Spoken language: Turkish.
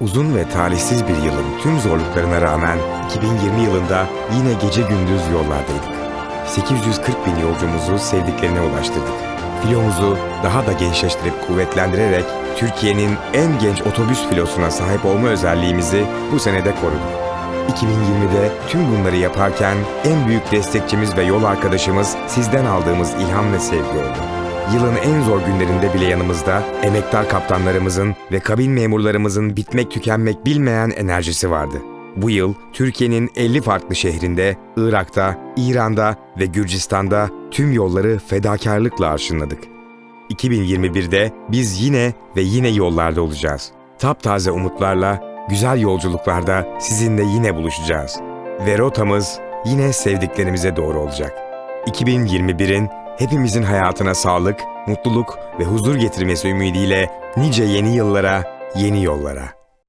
Uzun ve talihsiz bir yılın tüm zorluklarına rağmen 2020 yılında yine gece gündüz yollardaydık. 840 bin yolcumuzu sevdiklerine ulaştırdık. Filomuzu daha da gençleştirip kuvvetlendirerek Türkiye'nin en genç otobüs filosuna sahip olma özelliğimizi bu senede koruduk. 2020'de tüm bunları yaparken en büyük destekçimiz ve yol arkadaşımız sizden aldığımız ilham ve sevgi oldu. Yılın en zor günlerinde bile yanımızda emektar kaptanlarımızın ve kabin memurlarımızın bitmek tükenmek bilmeyen enerjisi vardı. Bu yıl Türkiye'nin 50 farklı şehrinde, Irak'ta, İran'da ve Gürcistan'da tüm yolları fedakarlıkla arşınladık. 2021'de biz yine ve yine yollarda olacağız. Taptaze umutlarla, güzel yolculuklarda sizinle yine buluşacağız. Ve rotamız yine sevdiklerimize doğru olacak. 2021'in hepimizin hayatına sağlık, mutluluk ve huzur getirmesi ümidiyle nice yeni yıllara, yeni yollara.